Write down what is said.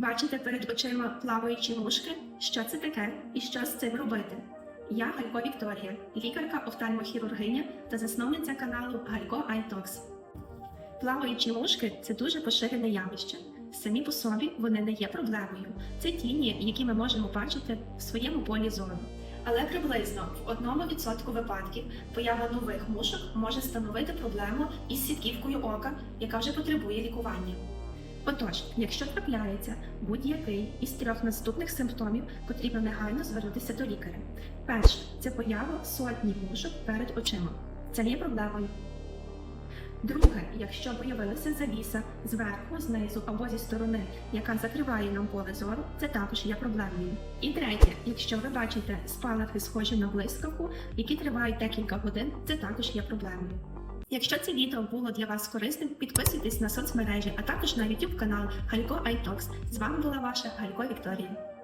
Бачите перед очима плаваючі мушки? Що це таке і що з цим робити? Я Галько Вікторія, лікарка-офтальмохірургиня та засновниця каналу Галько Айтокс. Плаваючі мушки це дуже поширене явище. Самі по собі вони не є проблемою. Це тіні, які ми можемо бачити в своєму полі зору. Але приблизно в одному відсотку випадків поява нових мушок може становити проблему із сітківкою ока, яка вже потребує лікування. Отож, якщо трапляється будь-який із трьох наступних симптомів, потрібно негайно звернутися до лікаря. Перше це поява сотні мушок перед очима. Це є проблемою. Друге, якщо появилася завіса зверху, знизу або зі сторони, яка закриває нам поле зору, це також є проблемою. І третє, якщо ви бачите спалахи, схожі на блискавку, які тривають декілька годин, це також є проблемою. Якщо це відео було для вас корисним, підписуйтесь на соцмережі, а також на YouTube канал Галько iTalks. З вами була ваша Галько Вікторія.